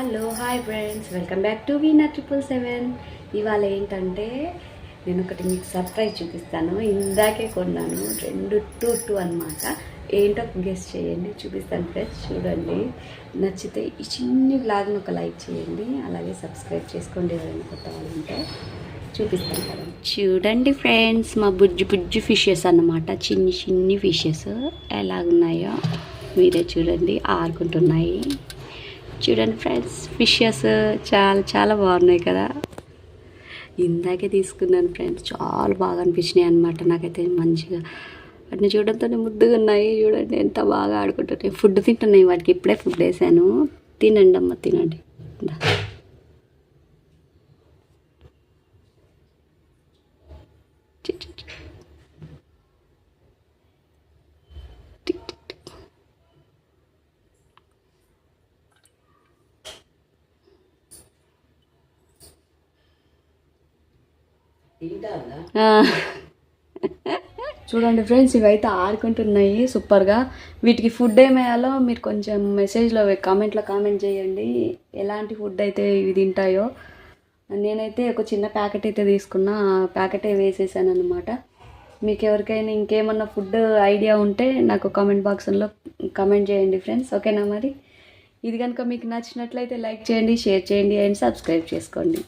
Hello hi friends. Welcome back to Veena triple seven. ఇవాళ ఏంటంటే నేను ఒకటి మీకు సర్ప్రైజ్ చూపిస్తాను. ఇందాకే కొన్నాను రెండు టూ టూ అనమాట ఏంటో గెస్ట్ చేయండి చూపిస్తాను ఫ్రెండ్స్ చూడండి. నచ్చితే ఈ చిన్ని బ్లాగ్ని ఒక లైక్ చేయండి అలాగే సబ్స్క్రైబ్ చేసుకోండి ఎవరైనా కొత్త వాళ్ళుంటే చూపిస్తాను కదా. చూడండి ఫ్రెండ్స్ మా బుజ్జి బుజ్జి ఫిషెస్ అన్నమాట. చిన్ని చిన్ని ఫిషెస్. ఎలాగున్నాయో మీరే చూడండి ఆడుకుంటున్నాయి చూడండి ఫ్రెండ్స్ ఫిషెస్ చాలా చాలా బాగున్నాయి కదా. ఇందాకే తీసుకున్నాను ఫ్రెండ్స్ చాలా బాగా అనిపించినాయి అనమాట నాకైతే మంచిగా వాటిని చూడడంతో ముద్దుగా ఉన్నాయి. చూడండి ఎంత బాగా ఆడుకుంటున్నాయి. ఫుడ్ తింటున్నాయి వాటికి. ఇప్పుడే ఫుడ్ వేసాను. తినండి అమ్మ తినండి. చూడండి ఫ్రెండ్స్ ఇవైతే ఆడుకుంటున్నాయి సూపర్గా. వీటికి ఫుడ్ ఏమేయాలో మీరు కొంచెం మెసేజ్లో కామెంట్లో కామెంట్ చేయండి. ఎలాంటి ఫుడ్ అయితే ఇవి తింటాయో. నేనైతే ఒక చిన్న ప్యాకెట్ అయితే తీసుకున్నా. ఆ ప్యాకెటే వేసేసాను అనమాట మీకు ఎవరికైనా ఇంకేమన్నా ఫుడ్ ఐడియా ఉంటే నాకు కామెంట్ బాక్స్లో కామెంట్ చేయండి ఫ్రెండ్స్. ఓకేనా మరి? ఇది కనుక మీకు నచ్చినట్లయితే లైక్ చేయండి షేర్ చేయండి అండ్ సబ్స్క్రైబ్ చేసుకోండి.